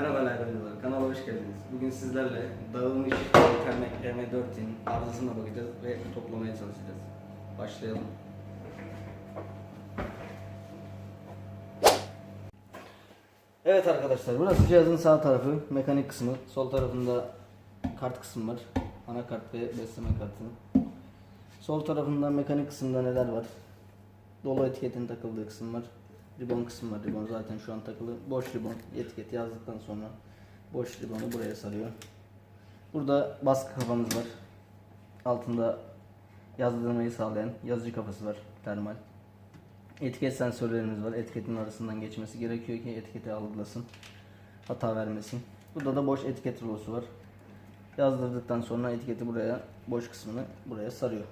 Merhaba arkadaşlar, kanala hoş geldiniz. Bugün sizlerle dağılmış Ethernet M4'in arızasına bakacağız ve toplamaya çalışacağız. Başlayalım. Evet arkadaşlar, burası cihazın sağ tarafı, mekanik kısmı. Sol tarafında kart kısmı var. Anakart ve besleme kartı. Sol tarafında mekanik kısımda neler var? Dolu etiketin takıldığı kısım var. Ribon kısmı var. Ribon zaten şu an takılı. Boş ribon. Etiket yazdıktan sonra boş ribonu buraya sarıyor. Burada baskı kafamız var. Altında yazdırmayı sağlayan yazıcı kafası var. Termal. Etiket sensörlerimiz var. Etiketin arasından geçmesi gerekiyor ki etiketi algılasın. Hata vermesin. Burada da boş etiket rulosu var. Yazdırdıktan sonra etiketi buraya, boş kısmını buraya sarıyor.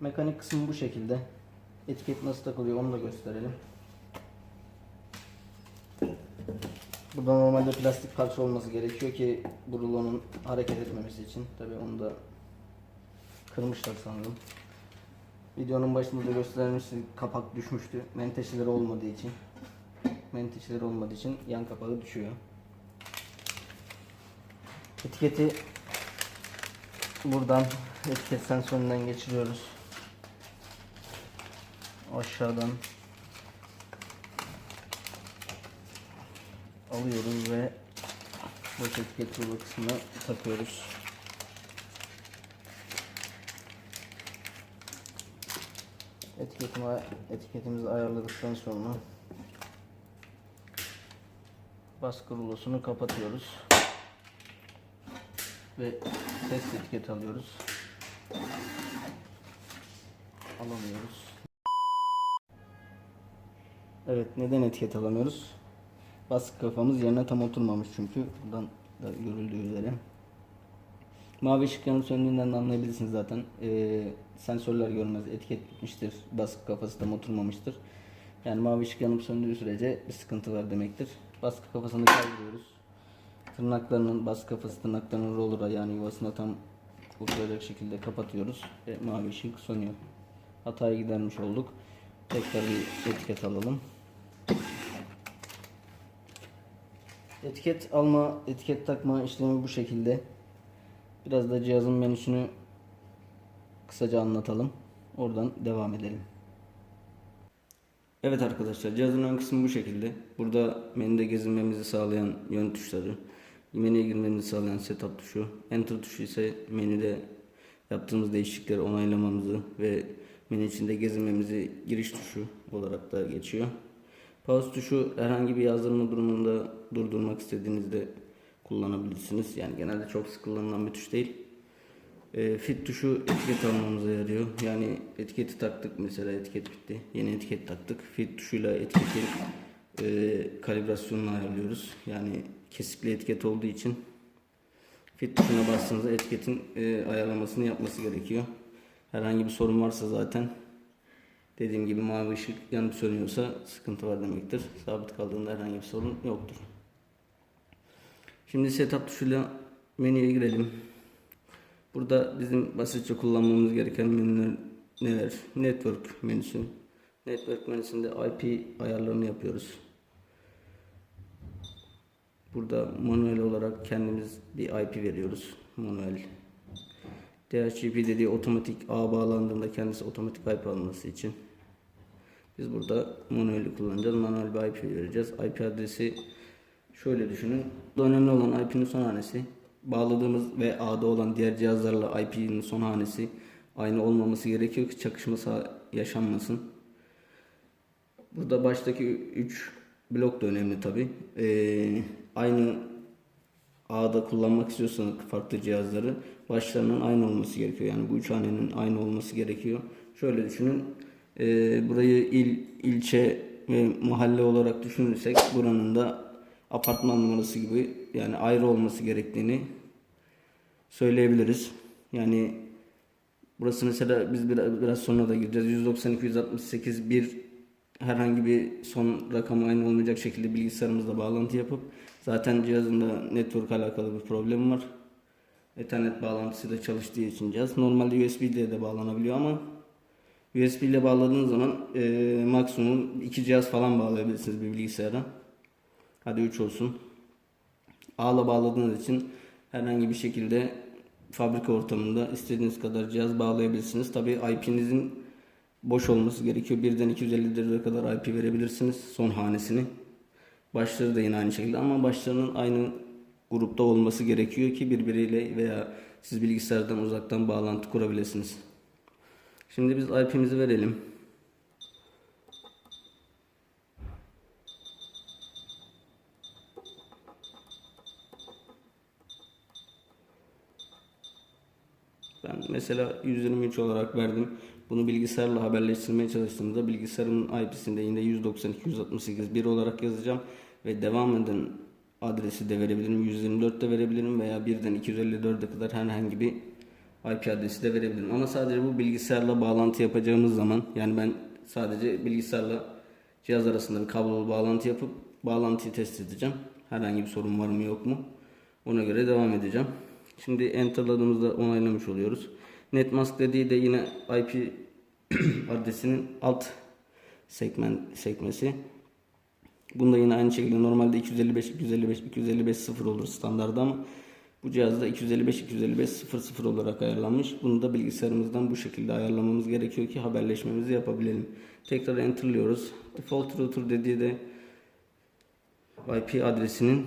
Mekanik kısmı bu şekilde. Etiket nasıl takılıyor onu da gösterelim. Burada normalde plastik parça olması gerekiyor ki bu rulonun hareket etmemesi için. Tabi onu da kırmışlar sanırım. Videonun başında da göstermiştim kapak düşmüştü. Menteşeleri olmadığı için. Menteşeleri olmadığı için yan kapağı düşüyor. Etiketi buradan etiket sensöründen geçiriyoruz. Aşağıdan alıyoruz ve bu etiket rulo kısmına takıyoruz. Etiketimi, etiketimizi ayarladıktan sonra baskı rulosunu kapatıyoruz ve test etiket alıyoruz. Alamıyoruz. Evet neden etiket alamıyoruz? Baskı kafamız yerine tam oturmamış çünkü buradan da görüldüğü üzere. Mavi ışık yanıp söndüğünden de anlayabilirsiniz zaten. Ee, sensörler görmez etiket bitmiştir. Baskı kafası tam oturmamıştır. Yani mavi ışık yanıp söndüğü sürece bir sıkıntı var demektir. Baskı kafasını kaldırıyoruz. Tırnaklarının baskı kafası tırnaklarının roller'a yani yuvasına tam oturacak şekilde kapatıyoruz ve mavi ışık sönüyor. Hatayı gidermiş olduk. Tekrar bir etiket alalım. Etiket alma, etiket takma işlemi bu şekilde. Biraz da cihazın menüsünü kısaca anlatalım. Oradan devam edelim. Evet arkadaşlar cihazın ön kısmı bu şekilde. Burada menüde gezinmemizi sağlayan yön tuşları, menüye girmemizi sağlayan setup tuşu, enter tuşu ise menüde yaptığımız değişiklikleri onaylamamızı ve menü içinde gezinmemizi giriş tuşu olarak da geçiyor. Pause tuşu herhangi bir yazdırma durumunda durdurmak istediğinizde kullanabilirsiniz. Yani genelde çok sık kullanılan bir tuş değil. E, fit tuşu etiket almamıza yarıyor. Yani etiketi taktık mesela etiket bitti. Yeni etiket taktık. Fit tuşuyla etiketin e, kalibrasyonunu ayarlıyoruz. Yani kesikli etiket olduğu için fit tuşuna bastığınızda etiketin e, ayarlamasını yapması gerekiyor. Herhangi bir sorun varsa zaten dediğim gibi mavi ışık yanıp sönüyorsa sıkıntı var demektir. Sabit kaldığında herhangi bir sorun yoktur. Şimdi setup tuşuyla menüye girelim. Burada bizim basitçe kullanmamız gereken menüler neler? Network menüsü. Network menüsünde IP ayarlarını yapıyoruz. Burada manuel olarak kendimiz bir IP veriyoruz. Manuel. DHCP dediği otomatik ağ bağlandığında kendisi otomatik IP alması için. Biz burada manueli kullanacağız. Manuel bir IP vereceğiz. IP adresi şöyle düşünün. Burada önemli olan IP'nin son hanesi. Bağladığımız ve ağda olan diğer cihazlarla IP'nin son hanesi aynı olmaması gerekiyor ki çakışma yaşanmasın. Burada baştaki 3 blok da önemli tabi. Ee, aynı ağda kullanmak istiyorsanız farklı cihazları başlarının aynı olması gerekiyor. Yani bu üç hanenin aynı olması gerekiyor. Şöyle düşünün. E, burayı il, ilçe ve mahalle olarak düşünürsek buranın da apartman numarası gibi yani ayrı olması gerektiğini söyleyebiliriz. Yani burası mesela biz biraz, biraz sonra da gireceğiz. 192 168 bir herhangi bir son rakamı aynı olmayacak şekilde bilgisayarımızla bağlantı yapıp zaten cihazında network alakalı bir problem var. Ethernet bağlantısıyla çalıştığı için cihaz. Normalde USB ile de bağlanabiliyor ama USB ile bağladığınız zaman e, maksimum iki cihaz falan bağlayabilirsiniz bir bilgisayara. Hadi 3 olsun. ağla bağladığınız için herhangi bir şekilde fabrika ortamında istediğiniz kadar cihaz bağlayabilirsiniz. Tabii IP'nizin boş olması gerekiyor. Birden 250 lira kadar IP verebilirsiniz son hanesini. Başları da yine aynı şekilde ama başlarının aynı grupta olması gerekiyor ki birbiriyle veya siz bilgisayardan uzaktan bağlantı kurabilirsiniz. Şimdi biz IP'mizi verelim. Ben mesela 123 olarak verdim. Bunu bilgisayarla haberleştirmeye çalıştığımda bilgisayarımın IP'sinde yine 192.168.1 olarak yazacağım ve devam eden adresi de verebilirim. 124 de verebilirim veya birden 254'e kadar herhangi bir IP adresi de verebilirim. Ama sadece bu bilgisayarla bağlantı yapacağımız zaman yani ben sadece bilgisayarla cihaz arasında bir kablolu bağlantı yapıp bağlantıyı test edeceğim. Herhangi bir sorun var mı yok mu? Ona göre devam edeceğim. Şimdi enterladığımızda onaylamış oluyoruz. Netmask dediği de yine IP adresinin alt segment sekmesi. Bunda yine aynı şekilde normalde 255 255 255 0 olur standart ama bu cihazda 255 255 00 olarak ayarlanmış. Bunu da bilgisayarımızdan bu şekilde ayarlamamız gerekiyor ki haberleşmemizi yapabilelim. Tekrar enterlıyoruz. Default router dediği de IP adresinin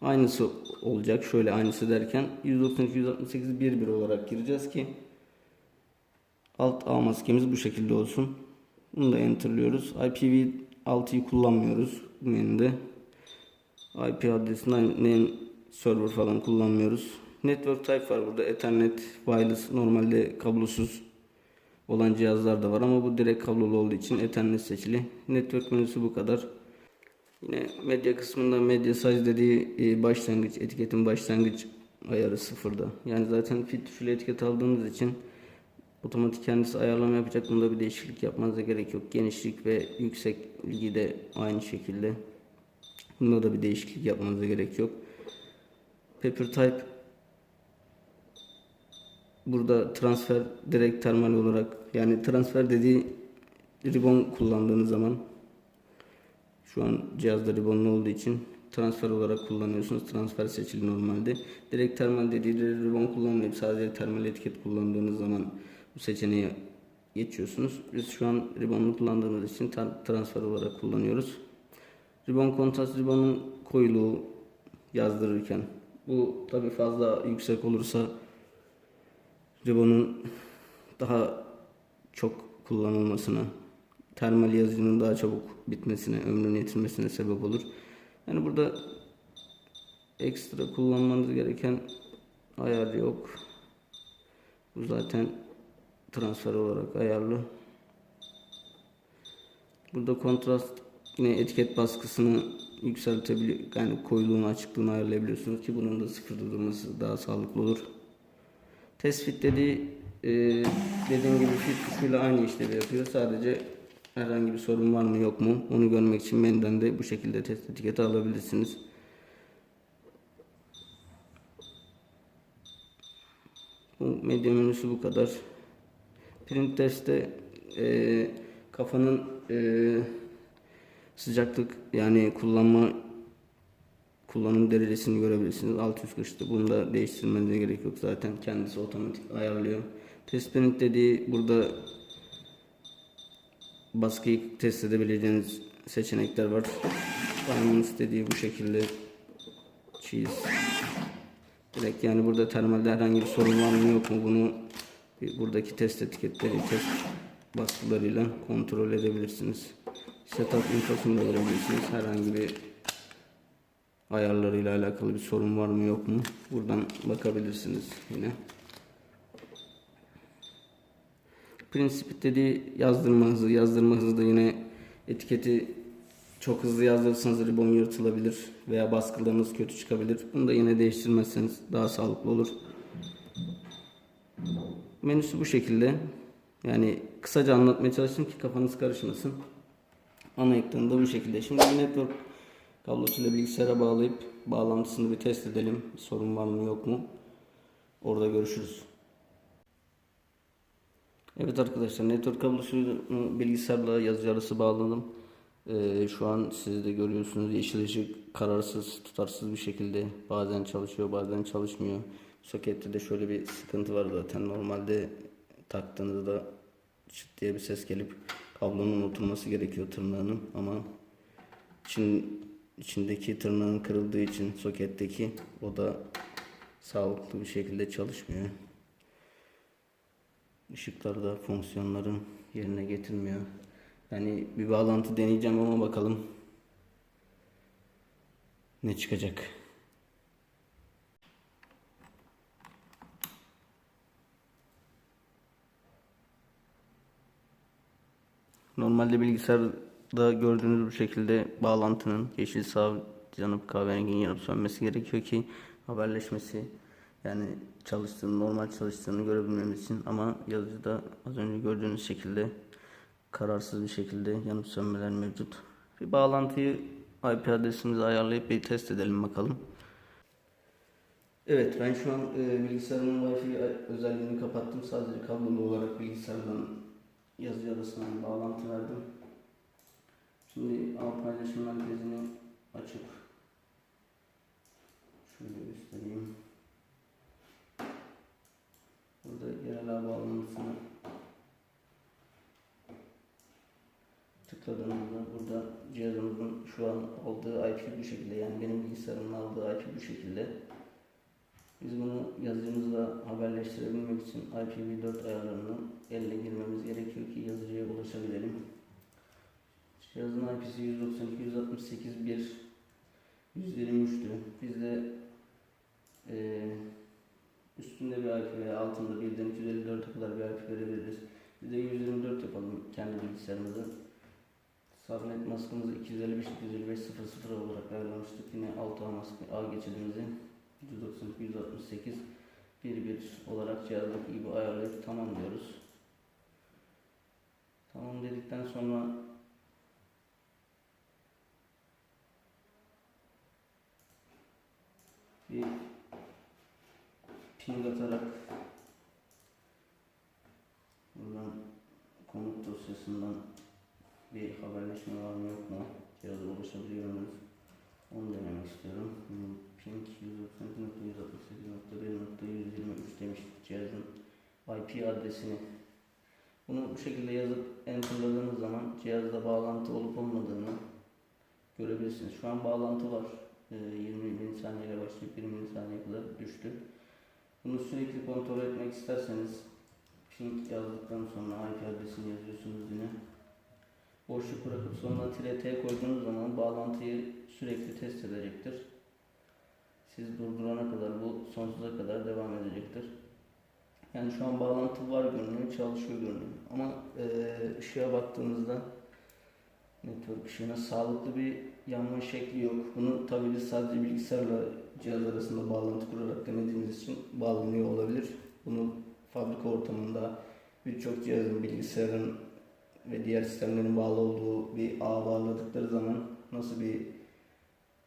aynısı olacak. Şöyle aynısı derken 192.168.1.1 olarak gireceğiz ki alt ağ maskemiz bu şekilde olsun. Bunu da enterliyoruz. IPv6'yı kullanmıyoruz bu menüde. IP adresinden name server falan kullanmıyoruz. Network type var burada. Ethernet, wireless normalde kablosuz olan cihazlar da var ama bu direkt kablolu olduğu için Ethernet seçili. Network menüsü bu kadar. Yine medya kısmında medya size dediği e, başlangıç, etiketin başlangıç ayarı sıfırda. Yani zaten fit tuşuyla etiket aldığınız için otomatik kendisi ayarlama yapacak. Bunda bir değişiklik yapmanıza gerek yok. Genişlik ve yüksekliği de aynı şekilde. Bunda da bir değişiklik yapmanıza gerek yok. Paper type burada transfer direkt termal olarak yani transfer dediği ribbon kullandığınız zaman şu an cihazda ribbonlu olduğu için transfer olarak kullanıyorsunuz. Transfer seçili normalde. Direkt termal dediği de ribbon kullanmayıp sadece termal etiket kullandığınız zaman bu seçeneği geçiyorsunuz. Biz şu an ribbonlu kullandığımız için tra- transfer olarak kullanıyoruz. Ribbon kontrast ribbonun koyuluğu yazdırırken bu tabi fazla yüksek olursa ribbonun daha çok kullanılmasına termal yazıcının daha çabuk bitmesine, ömrünü yitirmesine sebep olur. Yani burada ekstra kullanmanız gereken ayar yok. Bu zaten transfer olarak ayarlı. Burada kontrast yine etiket baskısını yükseltebiliyor. Yani koyuluğunu açıklığını ayarlayabiliyorsunuz ki bunun da sıfırda durması daha sağlıklı olur. Tespit dediği e, dediğim gibi fit tuşuyla aynı işlevi yapıyor. Sadece herhangi bir sorun var mı yok mu onu görmek için menüden de bu şekilde test etiketi alabilirsiniz. Bu medya menüsü bu kadar. Print testte e, kafanın e, sıcaklık yani kullanma kullanım derecesini görebilirsiniz. Alt üst kışta bunu da değiştirmenize gerek yok zaten kendisi otomatik ayarlıyor. Test print dediği burada baskıyı test edebileceğiniz seçenekler var. Diamonds dediği bu şekilde cheese direkt yani burada termalde herhangi bir sorun var mı yok mu bunu buradaki test etiketleri test baskılarıyla kontrol edebilirsiniz. Setup infosunu da görebilirsiniz. Herhangi bir ayarlarıyla alakalı bir sorun var mı yok mu? Buradan bakabilirsiniz yine. Prensip dediği yazdırma hızı. Yazdırma hızı da yine etiketi çok hızlı yazdırırsanız ribbon yırtılabilir veya baskılarınız kötü çıkabilir. Bunu da yine değiştirmezseniz daha sağlıklı olur. Menüsü bu şekilde. Yani kısaca anlatmaya çalıştım ki kafanız karışmasın. Ana ekranı da bu şekilde. Şimdi bir network kablosuyla bilgisayara bağlayıp bağlantısını bir test edelim. Sorun var mı yok mu? Orada görüşürüz. Evet arkadaşlar network kablosunu bilgisayarla yazıcı arası bağladım. Ee, şu an siz de görüyorsunuz yeşil ışık kararsız, tutarsız bir şekilde bazen çalışıyor, bazen çalışmıyor. Sokette de şöyle bir sıkıntı var zaten. Normalde taktığınızda çıt diye bir ses gelip kablonun oturması gerekiyor tırnağının ama için, içindeki tırnağın kırıldığı için soketteki o da sağlıklı bir şekilde çalışmıyor. Işıklar da fonksiyonların yerine getirmiyor. Yani bir bağlantı deneyeceğim ama bakalım ne çıkacak. Normalde bilgisayarda gördüğünüz bu şekilde bağlantının yeşil sağ yanıp kahverenginin yanıp sönmesi gerekiyor ki haberleşmesi yani çalıştığını normal çalıştığını görebilmemiz için ama yazıcıda az önce gördüğünüz şekilde kararsız bir şekilde yanıp sönmeler mevcut. Bir bağlantıyı IP adresimizi ayarlayıp bir test edelim bakalım. Evet ben şu an e, bilgisayarımın Wi-Fi özelliğini kapattım. Sadece kablolu olarak bilgisayardan yazıcı arasına bir bağlantı verdim. Şimdi ağ paylaşım merkezini açıp şöyle göstereyim. Burada yerel ağ bağlantısını tıkladığımızda burada cihazımızın şu an aldığı IP bu şekilde yani benim bilgisayarımın aldığı IP bu şekilde. Biz bunu yazıcımızla haberleştirebilmek için IPv4 ayarlarını elle girmemiz merkezi 192, 168, 1, 123'tü. Biz de e, üstünde bir harf veya altında birden 254'e kadar bir harf verebiliriz. Biz de 124 yapalım kendi bilgisayarımızı. Subnet maskımızı 255 255 00 olarak ayarlamıştık. Yine alt A maske A geçidimizi 192 168 11 olarak cihazdaki gibi ayarlayıp tamam diyoruz. Tamam dedikten sonra bir ping atarak buradan komut dosyasından bir haberleşme var mı yok mu cihaza ulaşabiliyor muyuz onu denemek istiyorum. Hmm, Ping 192.168.1.123 demiş cihazın IP adresini. Bunu bu şekilde yazıp enterladığınız zaman cihazda bağlantı olup olmadığını görebilirsiniz. Şu an bağlantı var. Ee, 20 milisaniye ile başlayıp 20 milisaniye kadar düştü. Bunu sürekli kontrol etmek isterseniz ping yazdıktan sonra IP adresini yazıyorsunuz yine. Boşluk bırakıp sonuna tire koyduğunuz zaman bağlantıyı sürekli test edecektir. Siz durdurana kadar bu sonsuza kadar devam edecektir. Yani şu an bağlantı var görünüyor, çalışıyor görünüyor. Ama e, ışığa baktığımızda network ışığına sağlıklı bir yanma şekli yok. Bunu tabii biz sadece bilgisayarla cihaz arasında bağlantı kurarak denediğimiz için bağlanıyor olabilir. Bunu fabrika ortamında birçok cihazın, bilgisayarın ve diğer sistemlerin bağlı olduğu bir ağ bağladıkları zaman nasıl bir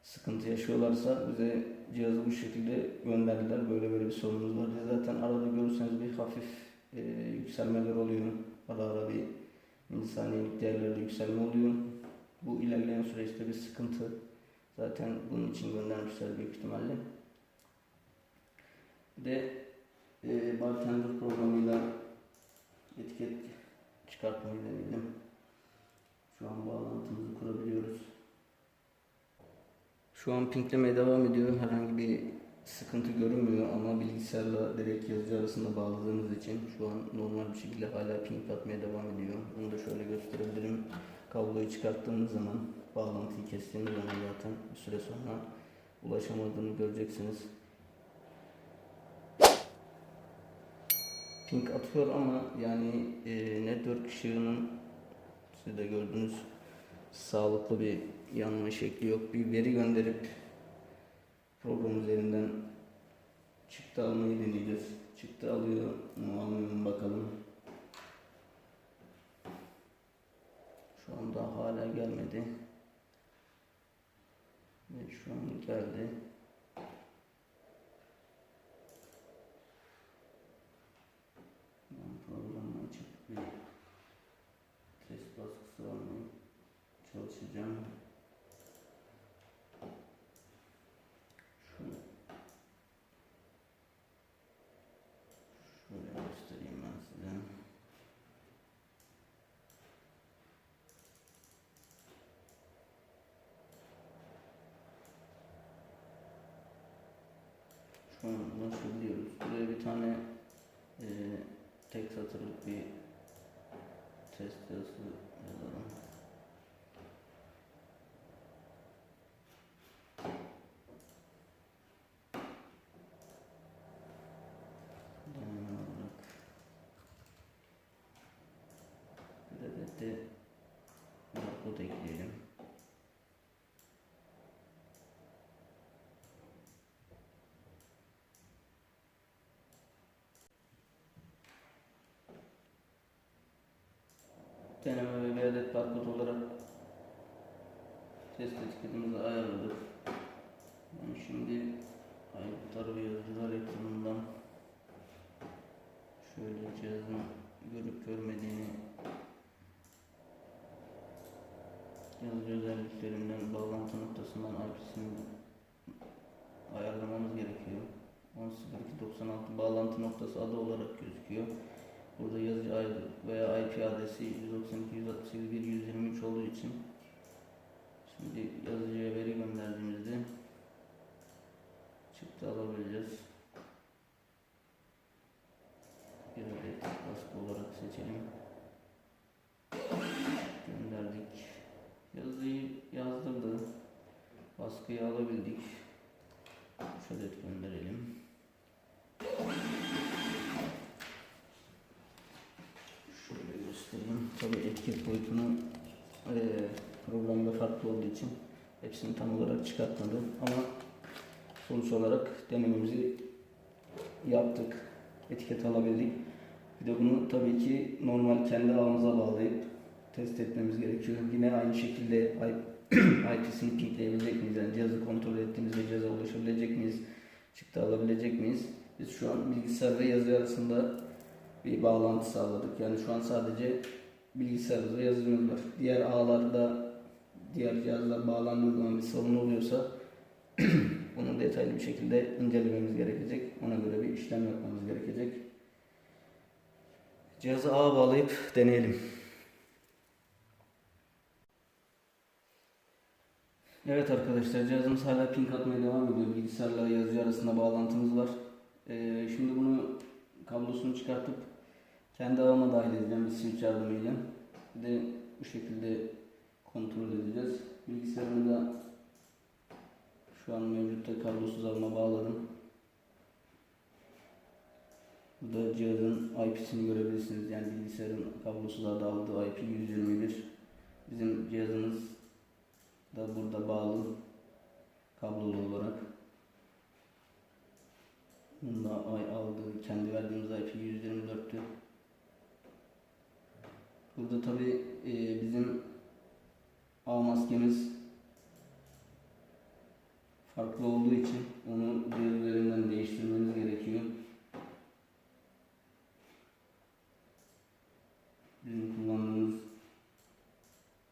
sıkıntı yaşıyorlarsa bize cihazı bu şekilde gönderdiler. Böyle böyle bir sorunumuz var. Zaten arada görürseniz bir hafif e, yükselmeler oluyor. Ara ara bir milisaniyelik değerlerde yükselme oluyor. Bu ilerleyen süreçte bir sıkıntı. Zaten bunun için göndermişler büyük ihtimalle. Bir de e, bartender programıyla etiket çıkartmayı deneyelim. Şu an bağlantımızı kurabiliyoruz. Şu an pinklemeye devam ediyor. Herhangi bir sıkıntı görünmüyor ama bilgisayarla direkt yazıcı arasında bağladığımız için şu an normal bir şekilde hala ping atmaya devam ediyor. Bunu da şöyle gösterebilirim. Kabloyu çıkarttığımız zaman bağlantıyı kestiğimiz zaman zaten bir süre sonra ulaşamadığını göreceksiniz. Ping atıyor ama yani e, network ışığının siz de gördünüz sağlıklı bir yanma şekli yok. Bir veri gönderip program üzerinden çıktı almayı deneyeceğiz. Çıktı alıyor mu almıyor mu bakalım. Şu anda hala gelmedi. Ve şu an geldi. Ben programı açıp bir test baskısı almayı çalışacağım. Şunu şöyle göstereyim ben size. Şu an nasıl diyoruz? Buraya bir tane eee tek satırlık bir test yazısı yazalım. Genel olarak bir adet de barkod ekleyelim. Deneme ve bir adet barkod olarak test etiketimizi ayarladık. Ben şimdi Aykut ve Yazıcılar ekranından şöyle cihazın görüp görmediğini yazıcı özelliklerinden bağlantı noktasından IP'sini ayarlamamız gerekiyor. 10.02.96 bağlantı noktası adı olarak gözüküyor. Burada yazıcı veya IP adresi 192.168.123 olduğu için şimdi yazıcıya veri gönderdiğimizde çıktı alabileceğiz. Bir baskı olarak seçelim. Gönderdik. Yazıyı yazdırdı. Baskıyı alabildik. 3 adet gönderelim. Şöyle Tabii etiket boyutunu eee programda farklı olduğu için hepsini tam olarak çıkartmadım ama sonuç olarak denememizi yaptık. Etiket alabildik. Bir de bunu tabii ki normal kendi ağımıza bağlayıp test etmemiz gerekiyor. Yine aynı şekilde IP'sini pinkleyebilecek miyiz? Yani cihazı kontrol ettiğimizde cihaza ulaşabilecek miyiz? Çıktı alabilecek miyiz? Biz şu an bilgisayar ve yazı arasında bir bağlantı sağladık. Yani şu an sadece bilgisayarımızda yazılımız var. Diğer ağlarda, diğer cihazlar bağlandığı zaman bir sorun oluyorsa bunu detaylı bir şekilde incelememiz gerekecek. Ona göre bir işlem yapmamız gerekecek. Cihazı ağa bağlayıp deneyelim. Evet arkadaşlar cihazımız hala ping atmaya devam ediyor. Bilgisayarla yazıcı arasında bağlantımız var. Ee, şimdi bunu kablosunu çıkartıp kendi ağıma dahil edeceğim switch yardımıyla. Bir de bu şekilde kontrol edeceğiz. Bilgisayarımı da şu an mevcutta kablosuz ağıma bağladım. Burada cihazın IP'sini görebilirsiniz. Yani bilgisayarın kablosuz ağda aldığı IP 121. Bizim cihazımız da burada bağlı kablolu olarak. Bunda ay aldığı kendi verdiğimiz IP 124'tü. Burada tabi bizim ağ maskemiz farklı olduğu için onu diğerlerinden değiştirmemiz gerekiyor. Bizim kullandığımız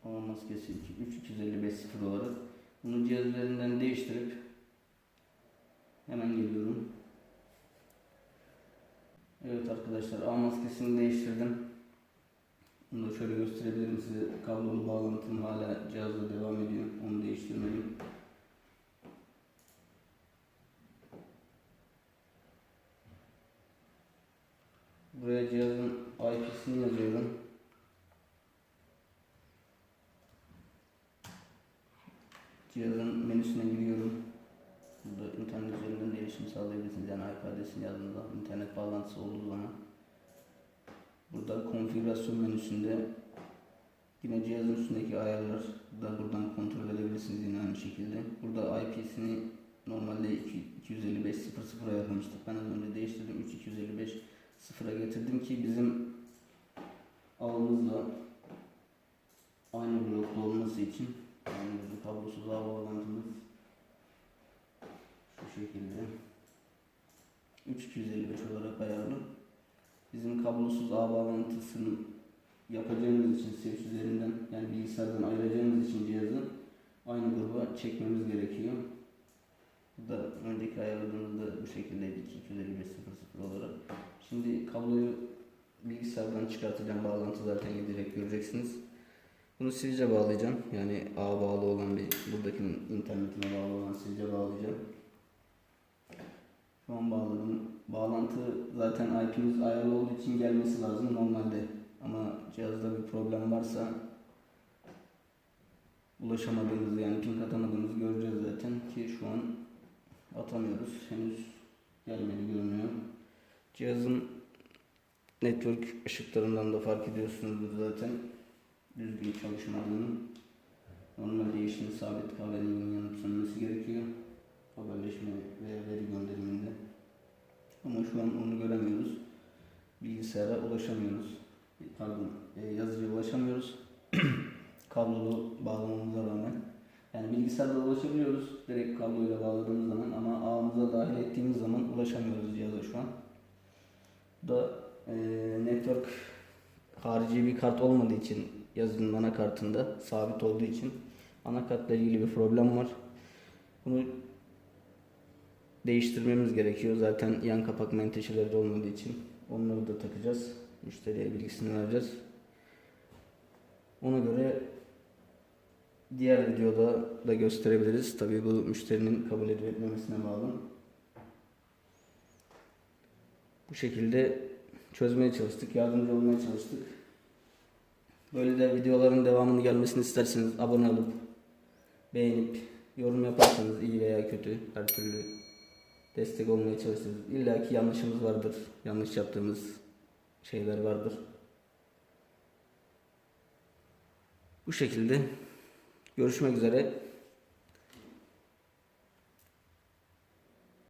ağ maskesi 3255 olarak bunu cihaz üzerinden değiştirip hemen geliyorum. Evet arkadaşlar ağ maskesini değiştirdim. Bunu şöyle gösterebilirim size. Kablolu bağlantım hala cihazla devam ediyor. Onu değiştirmeliyim. Buraya cihazın IP'sini yazıyorum. Cihazın menüsüne giriyorum. Burada internet üzerinden de erişim sağlayabilirsiniz. Yani IP adresini yazdığınızda internet bağlantısı olduğu zaman. Burada konfigürasyon menüsünde yine cihazın üstündeki ayarlar da buradan kontrol edebilirsiniz yine aynı şekilde. Burada IP'sini normalde 255.00 ayarlamıştık. Ben az önce değiştirdim 3255.0'a getirdim ki bizim ağımızla aynı blokta olması için yani bizim kablosuz ağ bağlantımız şu şekilde 3255 olarak ayarlı. Bizim kablosuz ağ bağlantısının yapacağımız için Swift üzerinden yani bilgisayardan ayıracağımız için cihazı aynı gruba çekmemiz gerekiyor. Bu da önceki ayarladığımızda bu şekildeydi 251.0.0 olarak. Şimdi kabloyu bilgisayardan çıkartacağım. Bağlantı zaten gidecek göreceksiniz. Bunu silce bağlayacağım. Yani ağ bağlı olan bir buradakinin internetine bağlı olan silce bağlayacağım. Şu an bağladım. Bağlantı zaten IP'miz ayarlı olduğu için gelmesi lazım normalde. Ama cihazda bir problem varsa ulaşamadığımızı yani ping atamadığımızı göreceğiz zaten ki şu an atamıyoruz. Henüz gelmedi görünüyor. Cihazın network ışıklarından da fark ediyorsunuzdur zaten düzgün çalışmadığını. Normalde yeşil sabit kahvenin yanıp sönmesi gerekiyor. Haberleşme veya veri gönderiminde. Ama şu an onu göremiyoruz. Bilgisayara ulaşamıyoruz. Pardon, e, yazıcıya ulaşamıyoruz. Kablolu bağlamamıza rağmen. Yani bilgisayarda ulaşabiliyoruz direkt kabloyla bağladığımız zaman ama ağımıza dahil ettiğimiz zaman ulaşamıyoruz cihaza şu an. Bu da e, network harici bir kart olmadığı için yazının anakartında sabit olduğu için anakartla ilgili bir problem var. Bunu değiştirmemiz gerekiyor. Zaten yan kapak menteşeleri de olmadığı için onları da takacağız. Müşteriye bilgisini vereceğiz. Ona göre diğer videoda da gösterebiliriz. Tabii bu müşterinin kabul edip etmemesine bağlı. Bu şekilde çözmeye çalıştık, yardımcı olmaya çalıştık. Böyle de videoların devamını gelmesini isterseniz abone olup beğenip yorum yaparsanız iyi veya kötü her türlü destek olmaya çalışırız. İlla ki yanlışımız vardır. Yanlış yaptığımız şeyler vardır. Bu şekilde görüşmek üzere.